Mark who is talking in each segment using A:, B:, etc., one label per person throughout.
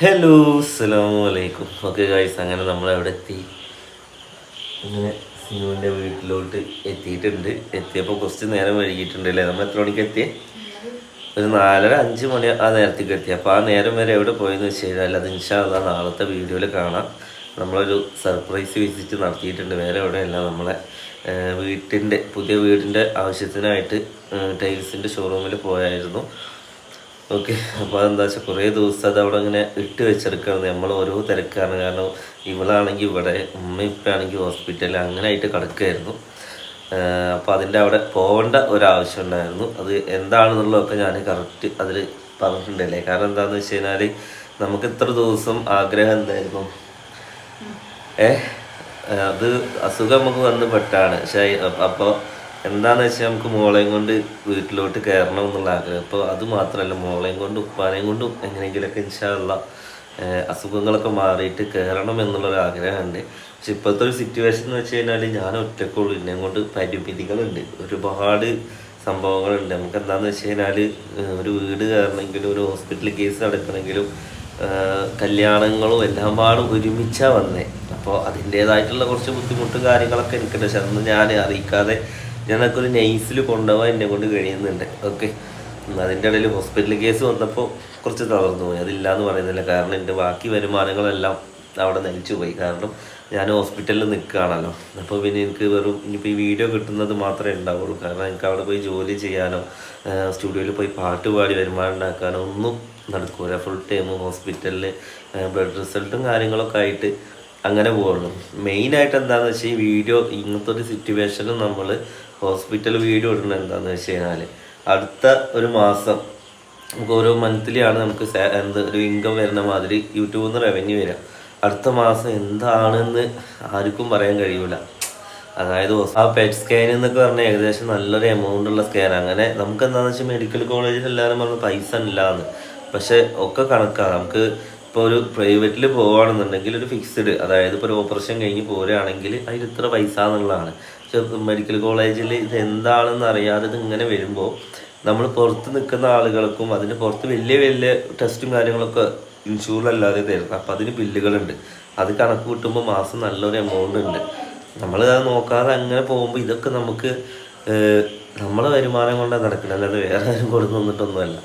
A: Hello അസ്സലാമു അലൈക്കും okay guys അങ്ങനെ നമ്മൾ അവിടെ എത്തി ഇങ്ങനെ സിനുവിന്റെ വീട്ടിലോട്ട് എത്തിയിട്ടുണ്ട്. എത്തിയപ്പോൾ കുറച്ച് നേരം വൈകിട്ടുണ്ട് അല്ലേ നമ്മൾ എത്ര മണിക്ക് എത്തിയേ? ഒരു നാലര അഞ്ച് മണി ആ നേരത്തേക്ക് എത്തി. അപ്പോൾ ആ നേരം വരെ എവിടെ പോയെന്ന് വെച്ച് കഴിഞ്ഞാൽ അത് ഇൻഷാല്ല നാളത്തെ വീഡിയോയിൽ കാണാം. നമ്മളൊരു സർപ്രൈസ് വിസിറ്റ് നടത്തിയിട്ടുണ്ട്. വേറെ എവിടെയല്ല നമ്മളെ വീട്ടിന്റെ പുതിയ വീടിന്റെ ആവശ്യത്തിനായിട്ട് ടൈൽസിന്റെ ഷോറൂമിൽ പോയായിരുന്നു. ഓക്കെ അപ്പോൾ അതെന്താ വെച്ചാൽ കുറേ ദിവസം അത് അവിടെ ഇങ്ങനെ ഇട്ട് വെച്ചെടുക്കുകയാണ് നമ്മൾ ഓരോ തിരക്കാണ്. കാരണം ഇവളാണെങ്കിൽ ഇവിടെ ഉമ്മ ഇപ്പാണെങ്കിൽ ഹോസ്പിറ്റലിൽ അങ്ങനെ ആയിട്ട് കിടക്കുകയായിരുന്നു അപ്പോൾ അതിന്റെ അവിടെ പോകേണ്ട ഒരാവശ്യം ഉണ്ടായിരുന്നു. അത് എന്താണെന്നുള്ളതൊക്കെ ഞാൻ കറക്റ്റ് അതിൽ പറഞ്ഞിട്ടുണ്ടല്ലേ കാരണം എന്താണെന്ന് വെച്ച് കഴിഞ്ഞാൽ നമുക്ക് ഇത്ര ദിവസം ആഗ്രഹം എന്തായിരുന്നു? ഏ? അത് അസുഖം നമുക്ക് വന്ന് പെട്ടാണ്. പക്ഷേ അപ്പോൾ എന്താന്ന് വെച്ചാൽ നമുക്ക് മോളെയും കൊണ്ട് വീട്ടിലോട്ട് കയറണം എന്നുള്ള ആഗ്രഹം. അപ്പോൾ അത് മാത്രമല്ല മോളെയും കൊണ്ടും ഉപ്പാനെയും കൊണ്ടും എങ്ങനെയെങ്കിലുമൊക്കെ ഇൻഷാള്ള അസുഖങ്ങളൊക്കെ മാറിയിട്ട് കയറണം എന്നുള്ളൊരു ആഗ്രഹമുണ്ട്. പക്ഷെ ഇപ്പോഴത്തെ ഒരു സിറ്റുവേഷൻ എന്ന് വെച്ച് കഴിഞ്ഞാൽ ഞാൻ ഒറ്റക്കുള്ളൂ. എന്നെ കൊണ്ട് പരിമിതികളുണ്ട്. ഒരുപാട് സംഭവങ്ങളുണ്ട്. നമുക്ക് എന്താണെന്ന് വെച്ച് കഴിഞ്ഞാൽ ഒരു വീട് കയറണമെങ്കിലും ഒരു ഹോസ്പിറ്റൽ കേസ് നടക്കണമെങ്കിലും കല്യാണങ്ങളും എല്ലാം പാടും ഒരുമിച്ചാണ് വന്നേ. അപ്പോൾ അതിന്റേതായിട്ടുള്ള കുറച്ച് ബുദ്ധിമുട്ടും കാര്യങ്ങളൊക്കെ എനിക്കുണ്ട്. പക്ഷെ അതൊന്നും ഞാൻ അറിയിക്കാതെ ഞാനൊക്കെ ഒരു നൈസിൽ കൊണ്ടുപോകാൻ എന്നെ കൊണ്ട് കഴിയുന്നുണ്ട്. ഓക്കെ. അതിന്റെ ഇടയിൽ ഹോസ്പിറ്റൽ കേസ് വന്നപ്പോൾ കുറച്ച് തളർന്നു പോയി. അതില്ലാന്ന് പറയുന്നില്ല. കാരണം എന്റെ ബാക്കി വരുമാനങ്ങളെല്ലാം അവിടെ നയിച്ചു പോയി. കാരണം ഞാൻ ഹോസ്പിറ്റലിൽ നിൽക്കുകയാണല്ലോ. അപ്പോൾ പിന്നെ എനിക്ക് വെറും ഇനിയിപ്പോൾ ഈ വീഡിയോ കിട്ടുന്നത് മാത്രമേ ഉണ്ടാവുള്ളൂ. കാരണം എനിക്ക് അവിടെ പോയി ജോലി ചെയ്യാനോ സ്റ്റുഡിയോയിൽ പോയി പാട്ട് പാടി വരുമാനം ഉണ്ടാക്കാനോ ഒന്നും നടക്കൂല. ഫുൾ ടൈം ഹോസ്പിറ്റലിൽ ബ്ലഡ് റിസൾട്ടും കാര്യങ്ങളൊക്കെ ആയിട്ട് അങ്ങനെ പോകുള്ളൂ മെയിനായിട്ട് എന്താണെന്ന് വെച്ചാൽ ഈ വീഡിയോ ഇങ്ങനത്തെ ഒരു സിറ്റുവേഷനിൽ നമ്മൾ ഹോസ്പിറ്റൽ വീഡിയോ ഇടുന്നത് എന്താണെന്ന് വെച്ച് കഴിഞ്ഞാൽ അടുത്ത ഒരു മാസം നമുക്ക് ഓരോ മന്ത്ലിയാണ് നമുക്ക് എന്ത് ഒരു ഇൻകം വരുന്ന മാതിരി യൂട്യൂബിൽ നിന്ന് റവന്യൂ വരിക. അടുത്ത മാസം എന്താണെന്ന് ആർക്കും പറയാൻ കഴിയൂല. അതായത് ആ പെറ്റ് സ്കാൻ എന്നൊക്കെ പറഞ്ഞാൽ ഏകദേശം നല്ലൊരു എമൗണ്ട് ഉള്ള സ്കാൻ അങ്ങനെ നമുക്ക് എന്താണെന്ന് വെച്ചാൽ മെഡിക്കൽ കോളേജിൽ എല്ലാവരും പറഞ്ഞു പൈസ ഇല്ലാന്ന്. പക്ഷെ ഒക്കെ കണക്കാണ് നമുക്ക് ഇപ്പോൾ ഒരു പ്രൈവറ്റിൽ പോവുകയാണെന്നുണ്ടെങ്കിൽ ഒരു ഫിക്സ്ഡ് അതായത് ഇപ്പോൾ ഒരു ഓപ്പറേഷൻ കഴിഞ്ഞ് പോരുകയാണെങ്കിൽ അതിൽ ഇത്ര പൈസ എന്നുള്ളതാണ്. മെഡിക്കൽ കോളേജിൽ ഇത് എന്താണെന്ന് അറിയാതെ ഇത് ഇങ്ങനെ വരുമ്പോൾ നമ്മൾ പുറത്ത് നിൽക്കുന്ന ആളുകൾക്കും അതിന് പുറത്ത് വലിയ വലിയ ടെസ്റ്റും കാര്യങ്ങളൊക്കെ ഇൻഷുർ അല്ലാതെ തരുന്നത് അപ്പം അതിന് ബില്ലുകളുണ്ട്. അത് കണക്ക് കൂട്ടുമ്പോൾ മാസം നല്ലൊരു എമൗണ്ട് ഉണ്ട്. നമ്മൾ അത് നോക്കാതെ അങ്ങനെ പോകുമ്പോൾ ഇതൊക്കെ നമുക്ക് നമ്മളെ വരുമാനം കൊണ്ടാണ് നടക്കുന്നത് അല്ലാതെ വേറെ ആരും കൊടുത്തു തന്നിട്ടൊന്നുമല്ല.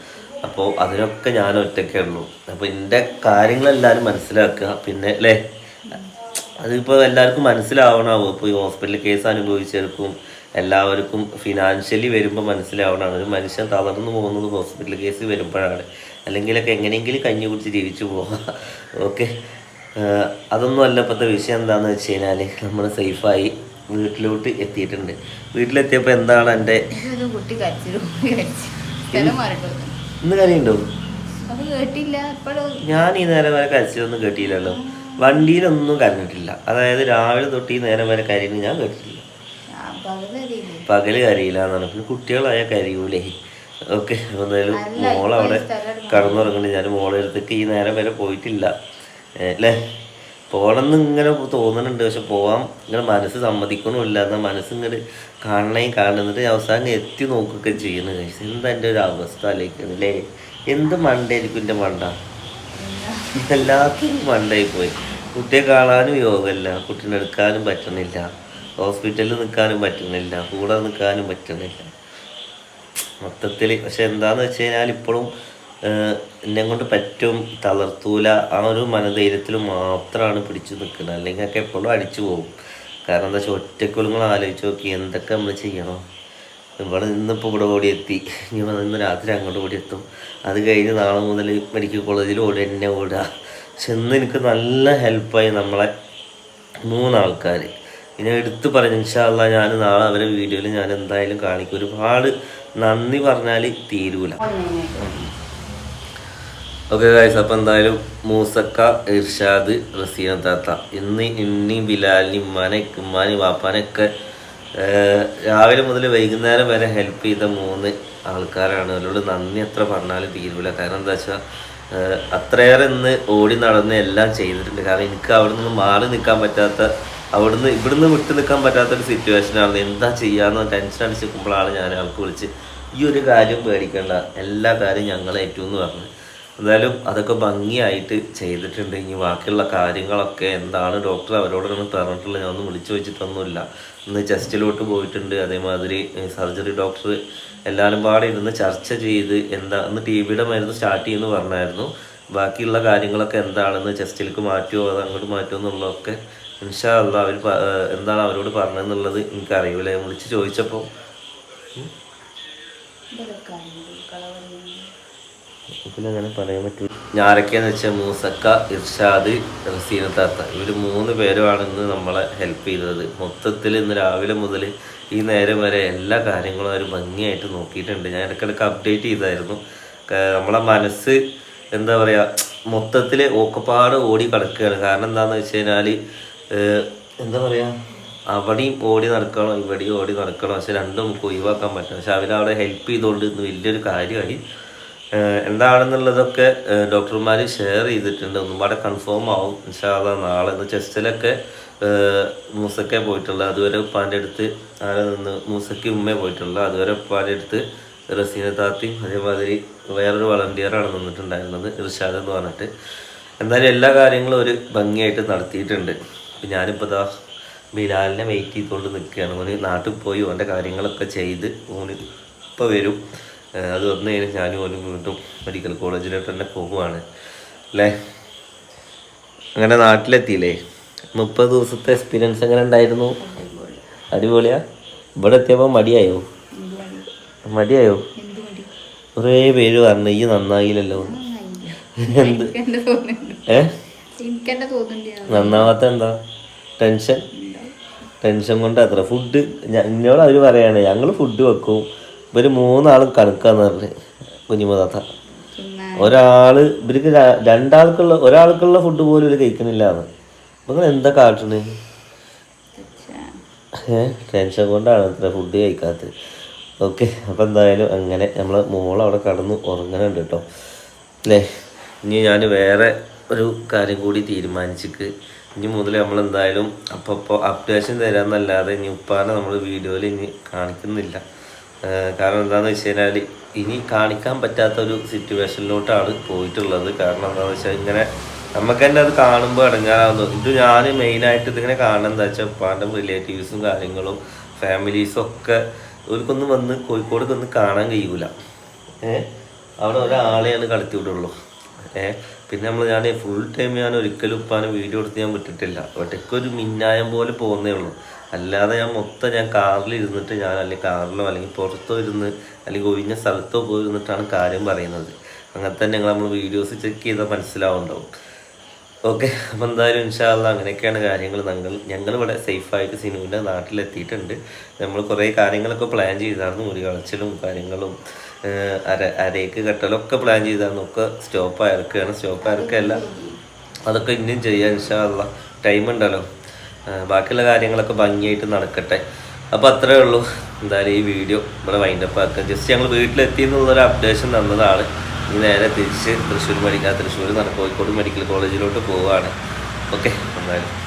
A: അപ്പോൾ അതിനൊക്കെ ഞാൻ ഒറ്റയ്ക്കേ ഉള്ളൂ. അപ്പോൾ എന്റെ കാര്യങ്ങളെല്ലാവരും മനസ്സിലാക്കുക. പിന്നെ അല്ലേ അതിപ്പോൾ എല്ലാവർക്കും മനസ്സിലാവണമാവും ഇപ്പോൾ ഈ ഹോസ്പിറ്റൽ കേസ് അനുഭവിച്ചവർക്കും എല്ലാവർക്കും ഫിനാൻഷ്യലി വരുമ്പോൾ മനസ്സിലാവണമാണ് ഒരു മനുഷ്യൻ തളർന്നു പോകുന്നത് ഹോസ്പിറ്റൽ കേസ് വരുമ്പോഴാണ്. അല്ലെങ്കിലൊക്കെ എങ്ങനെയെങ്കിലും കഞ്ഞി കുടിച്ച് ജീവിച്ചു പോകാം ഓക്കെ അതൊന്നും അല്ല. ഇപ്പോഴത്തെ വിഷയം എന്താണെന്ന് വെച്ച് കഴിഞ്ഞാൽ നമ്മൾ സേഫായി വീട്ടിലോട്ട് എത്തിയിട്ടുണ്ട്. വീട്ടിലെത്തിയപ്പോൾ എന്താണ്
B: എന്റെ
A: ഇന്ന് കരയുണ്ടോ ഞാൻ ഈ നേരം വരെ കരച്ചിലൊന്നും കേട്ടില്ലല്ലോ. വണ്ടിയിലൊന്നും കരഞ്ഞിട്ടില്ല. അതായത് രാവിലെ തൊട്ട് ഈ നേരം വരെ കരയുന്നത് ഞാൻ കേട്ടിട്ടില്ല. പകൽ കരയില്ല. എന്നാണ്. പിന്നെ കുട്ടികളായ കരയൂലേ. ഓക്കെ എന്തായാലും മോളവിടെ കടന്നുറങ്ങുന്നുണ്ട് ഞാൻ മോളെ അടുത്തേക്ക് ഈ നേരം വരെ പോയിട്ടില്ല. അല്ലേ? പോകണമെന്ന് ഇങ്ങനെ തോന്നുന്നുണ്ട്. പക്ഷെ പോവാം ഇങ്ങനെ മനസ്സ് സമ്മതിക്കണമില്ല. എന്നാൽ മനസ്സ് ഇങ്ങനെ കാണണേ കാണുന്നിട്ട് അവസാനം എത്തി നോക്കുകയൊക്കെ ചെയ്യുന്നത്. എന്താ എന്റെ ഒരു അവസ്ഥ? ആലോചിക്കുന്നത് അല്ലേ? എന്ത് മണ്ടായിരിക്കും എന്റെ മണ്ട? എല്ലാത്തിനും മണ്ടായി പോയി. കുട്ടിയെ കാണാനും യോഗമില്ല കുട്ടീനെ എടുക്കാനും പറ്റണില്ല ഹോസ്പിറ്റലിൽ നിൽക്കാനും പറ്റുന്നില്ല. കൂടെ നിൽക്കാനും പറ്റുന്നില്ല. മൊത്തത്തിൽ പക്ഷെ എന്താണെന്ന് വെച്ച് കഴിഞ്ഞാൽ ഇപ്പോഴും എന്നെ കൊണ്ട് പറ്റും തളർത്തൂല ആ ഒരു മനധൈര്യത്തിൽ മാത്രമാണ് പിടിച്ചു നിൽക്കുന്നത്. അല്ലെങ്കിൽ ഒക്കെ എപ്പോഴും അടിച്ചു പോകും. കാരണം എന്താ വെച്ചാൽ ഒറ്റക്കുളുങ്ങൾ ആലോചിച്ച് നോക്കി എന്തൊക്കെ നമ്മൾ ചെയ്യണം. ഇവിടെ നിന്നിപ്പോൾ ഇവിടെ ഓടിയെത്തി. ഇനി ഇന്ന് രാത്രി അങ്ങോട്ട് ഓടി എത്തും. അത് കഴിഞ്ഞ് നാളെ മുതൽ മെഡിക്കൽ കോളേജിൽ ഓടി എന്നെ ഓടുക. പക്ഷെ ഇന്ന് എനിക്ക് നല്ല ഹെൽപ്പായി നമ്മളെ മൂന്നാൾക്കാർ പിന്നെ എടുത്തു പറഞ്ഞു ഇൻഷാല്ല ഞാൻ നാളെ അവരെ വീഡിയോയിൽ ഞാൻ എന്തായാലും കാണിക്കും. ഒരുപാട് നന്ദി പറഞ്ഞാൽ തീരൂല. ഓക്കെ ഗായ്സ് അപ്പം എന്തായാലും മൂസക്ക ഇർഷാദ് റസീന താത്ത ഇന്ന് ഇന്നി ബിലാലിനി ഉമ്മാനെ ഉമ്മാനി വാപ്പാനൊക്കെ രാവിലെ മുതൽ വൈകുന്നേരം വരെ ഹെൽപ്പ് ചെയ്ത മൂന്ന് ആൾക്കാരാണ്. അവരോട് നന്ദി എത്ര പറഞ്ഞാലും തീരുവില്ല കാരണം എന്താ വെച്ചാൽ അത്രയേറെ ഇന്ന് ഓടി നടന്ന് എല്ലാം ചെയ്തിട്ടുണ്ട്. കാരണം എനിക്ക് അവിടെ നിന്ന് മാറി നിൽക്കാൻ പറ്റാത്ത അവിടുന്ന് ഇവിടുന്ന് വിട്ടു നിൽക്കാൻ പറ്റാത്തൊരു സിറ്റുവേഷനാണ് എന്താ ചെയ്യാന്ന് ടെൻഷൻ അടിച്ച് നിൽക്കുമ്പോഴാണ് ഞാൻ ആൾക്ക് വിളിച്ച് ഈ ഒരു കാര്യം പേടിക്കേണ്ട. എല്ലാ കാര്യവും ഞങ്ങൾ എന്ന് പറഞ്ഞു. എന്തായാലും അതൊക്കെ ഭംഗിയായിട്ട് ചെയ്തിട്ടുണ്ട്. ഇനി ബാക്കിയുള്ള കാര്യങ്ങളൊക്കെ എന്താണ്? ഡോക്ടർ അവരോടൊന്നും പറഞ്ഞിട്ടുള്ളത് ഞാൻ വിളിച്ചു വെച്ചിട്ടൊന്നുമില്ല. ഇന്ന് ചെസ്റ്റിലോട്ട് പോയിട്ടുണ്ട്. അതേമാതിരി സർജറി ഡോക്ടർ എല്ലാവരും പാടെ ഇരുന്ന് ചർച്ച ചെയ്ത് എന്താ ഇന്ന് ടി ബിയുടെ മരുന്ന് സ്റ്റാർട്ട് ചെയ്യുമെന്ന് പറഞ്ഞായിരുന്നു. ബാക്കിയുള്ള കാര്യങ്ങളൊക്കെ എന്താണെന്ന് ചെസ്റ്റിലേക്ക് മാറ്റുമോ അത് അങ്ങോട്ട് മാറ്റുമോ എന്നുള്ളതൊക്കെ ഇൻഷാ അല്ല അവർ എന്താണ് അവരോട് പറഞ്ഞതെന്നുള്ളത് എനിക്കറിയില്ല. വിളിച്ച് ചോദിച്ചപ്പോൾ പിന്നെ പറയാൻ പറ്റൂ. ഞാരൊക്കെയെന്ന് വെച്ചാൽ മൂസക്ക ഇർഷാദ് റസീന താത്ത. ഇവർ മൂന്ന് പേരുമാണ് ഇന്ന് നമ്മളെ ഹെൽപ്പ് ചെയ്തത്. മൊത്തത്തിൽ ഇന്ന് രാവിലെ മുതൽ ഈ നേരം വരെ എല്ലാ കാര്യങ്ങളും അവർ ഭംഗിയായിട്ട് നോക്കിയിട്ടുണ്ട്. ഞാൻ ഇടയ്ക്കിടയ്ക്ക് അപ്ഡേറ്റ് ചെയ്തായിരുന്നു. നമ്മളെ മനസ്സ് എന്താ പറയുക മൊത്തത്തിൽ ഓക്കപ്പാട് ഓടി കിടക്കുകയാണ്. കാരണം എന്താണെന്ന് വെച്ച് കഴിഞ്ഞാൽ എന്താ പറയുക അവിടെയും ഓടി നടക്കണം ഇവിടെയും ഓടി നടക്കണം. പക്ഷെ രണ്ടും നമുക്ക് ഒഴിവാക്കാൻ പറ്റും പക്ഷെ അവരവിടെ ഹെൽപ്പ് ചെയ്തുകൊണ്ട് ഇന്ന് വലിയൊരു കാര്യമായി എന്താണെന്നുള്ളതൊക്കെ ഡോക്ടർമാർ ഷെയർ ചെയ്തിട്ടുണ്ട്. ഒന്നും കൂടെ കൺഫേം ആവും. ഇൻഷാല്ല നാളെ ചെസ്റ്റിലൊക്കെ മൂസക്കെ പോയിട്ടുള്ള അതുവരെ ഉപ്പാന്റെ അടുത്ത് ആരെ നിന്ന് മൂസയ്ക്ക് ഉമ്മയെ പോയിട്ടുള്ള അതുവരെ ഉപ്പാന്റെ അടുത്ത് റസീന താത്തിയും അതേമാതിരി വേറൊരു വളണ്ടിയറാണ് നിന്നിട്ടുണ്ടായിരുന്നത് ഇർഷാദ് എന്ന് പറഞ്ഞിട്ട്. എന്തായാലും എല്ലാ കാര്യങ്ങളും ഒരു ഭംഗിയായിട്ട് നടത്തിയിട്ടുണ്ട്. ഞാനിപ്പോൾ ഇതാ ബിലാലിനെ വെയിറ്റ് ചെയ്തുകൊണ്ട് നിൽക്കുകയാണ് ഓന് നാട്ടിൽ പോയി ഓന്റെ കാര്യങ്ങളൊക്കെ ചെയ്ത് ഓന് ഇപ്പോൾ വരും. അത് വന്നു കഴിഞ്ഞാൽ ഞാനും ഓനും വീണ്ടും മെഡിക്കൽ കോളേജിലോട്ട് തന്നെ പോകുവാണ് അല്ലേ അങ്ങനെ നാട്ടിലെത്തിയില്ലേ? മുപ്പത് ദിവസത്തെ എക്സ്പീരിയൻസ് എങ്ങനെ ഉണ്ടായിരുന്നു? അടിപൊളിയാ? ഇവിടെ എത്തിയപ്പോൾ മടിയായോ? മടിയായോ? കുറേ പേര് പറഞ്ഞു ഈ നന്നായില്ലല്ലോ. എന്ത്? ഏ? നന്നാവാത്ത എന്താ? ടെൻഷൻ? ടെൻഷൻ കൊണ്ട് അത്ര. ഫുഡ് എന്നോട് അവർ പറയാണ് ഞങ്ങൾ ഫുഡ് വെക്കും. ഇവർ മൂന്നാളും കണക്കാന്ന് പറഞ്ഞ് കുഞ്ഞുമതാത്ത ഒരാൾ ഇവർക്ക് രണ്ടാൾക്കുള്ള ഒരാൾക്കുള്ള ഫുഡ് പോലും ഇവർ കഴിക്കണില്ല എന്ന് നിങ്ങൾ എന്താ കാട്ടണ്? ടെൻഷൻ. കൊണ്ടാണ് ഇത്ര ഫുഡ് കഴിക്കാത്തത്. ഓക്കെ അപ്പോൾ എന്തായാലും അങ്ങനെ നമ്മൾ മോളവിടെ കടന്ന് ഉറങ്ങണുണ്ട് കേട്ടോ. അല്ലേ? ഇനി ഞാൻ വേറെ ഒരു കാര്യം കൂടി തീരുമാനിച്ചിട്ട് ഇനി മുതൽ നമ്മൾ എന്തായാലും അപ്പോൾ ഇപ്പോൾ അപ്ഡേഷൻ തരാമെന്നല്ലാതെ ഇനി ഉപ്പാനെ നമ്മൾ വീഡിയോയിൽ ഇനി കാണിക്കുന്നില്ല. കാരണം എന്താണെന്ന് വെച്ച് കഴിഞ്ഞാൽ ഇനി കാണിക്കാൻ പറ്റാത്ത ഒരു സിറ്റുവേഷനിലോട്ടാണ് പോയിട്ടുള്ളത്. കാരണം എന്താണെന്ന് വെച്ചാൽ ഇങ്ങനെ നമുക്ക് തന്നെ അത് കാണുമ്പോൾ ഇടങ്ങാറാവുന്നു ഇത് ഞാൻ മെയിനായിട്ട് ഇതിങ്ങനെ കാണുന്നത് എന്താ വെച്ചാൽ ഉപ്പാന്റെ റിലേറ്റീവ്സും കാര്യങ്ങളും ഫാമിലീസും ഒക്കെ ഇവർക്കൊന്നും വന്ന് കോഴിക്കോടൊക്കെ ഒന്ന് കാണാൻ കഴിയൂല. ഏഹ് അവിടെ ഒരാളെയാണ് കടത്തി വിടുള്ളൂ ഏഹ് പിന്നെ നമ്മൾ ഞാൻ ഫുൾ ടൈം ഞാൻ ഒരിക്കലും ഉപ്പാനെ വീഡിയോ എടുത്ത് ഞാൻ വിട്ടിട്ടില്ല. ഒറ്റയ്ക്കൊരു മിന്നായം പോലെ പോകുന്നേ ഉള്ളൂ. അല്ലാതെ ഞാൻ മൊത്തം ഞാൻ കാറിൽ ഇരുന്നിട്ട് ഞാൻ അല്ലെങ്കിൽ കാറിലോ അല്ലെങ്കിൽ പുറത്തോ ഇരുന്ന് അല്ലെങ്കിൽ ഒഴിഞ്ഞ സ്ഥലത്തോ പോയി ഇരുന്നിട്ടാണ് കാര്യം പറയുന്നത്. അങ്ങനെ തന്നെ ഞങ്ങൾ നമ്മൾ വീഡിയോസ് ചെക്ക് ചെയ്താൽ മനസ്സിലാവുണ്ടാവും. ഓക്കെ അപ്പം എന്തായാലും ഇൻഷാല്ല അങ്ങനെയൊക്കെയാണ് കാര്യങ്ങൾ ഞങ്ങൾ ഞങ്ങളിവിടെ സേഫായിട്ട് സിനുവിന്റെ നാട്ടിലെത്തിയിട്ടുണ്ട്. നമ്മൾ കുറേ കാര്യങ്ങളൊക്കെ പ്ലാൻ ചെയ്തായിരുന്നു. മുറി കളച്ചിലും കാര്യങ്ങളും അര അരയ്ക്ക് കെട്ടലൊക്കെ പ്ലാൻ ചെയ്തായിരുന്നു. ഒക്കെ സ്റ്റോപ്പ് ആയിരിക്കുകയാണ് സ്റ്റോപ്പ് ആയിരിക്കുകയല്ല അതൊക്കെ ഇനിയും ചെയ്യാം ഇൻഷാല്ല ടൈം ഉണ്ടല്ലോ. ബാക്കിയുള്ള കാര്യങ്ങളൊക്കെ ഭംഗിയായിട്ട് നടക്കട്ടെ. അപ്പോൾ അത്രേ ഉള്ളൂ. എന്തായാലും ഈ വീഡിയോ ഇവിടെ വൈൻഡപ്പ് ആക്കുക ജസ്റ്റ് ഞങ്ങൾ വീട്ടിലെത്തി എന്നുള്ളൊരു അപ്ഡേഷൻ തന്നതാണ്. ഇനി നേരെ തിരിച്ച് തൃശ്ശൂർ മെഡിക്കൽ തൃശ്ശൂർ നട കോഴിക്കോട് മെഡിക്കൽ കോളേജിലോട്ട് പോവുകയാണ് ഓക്കെ എന്തായാലും.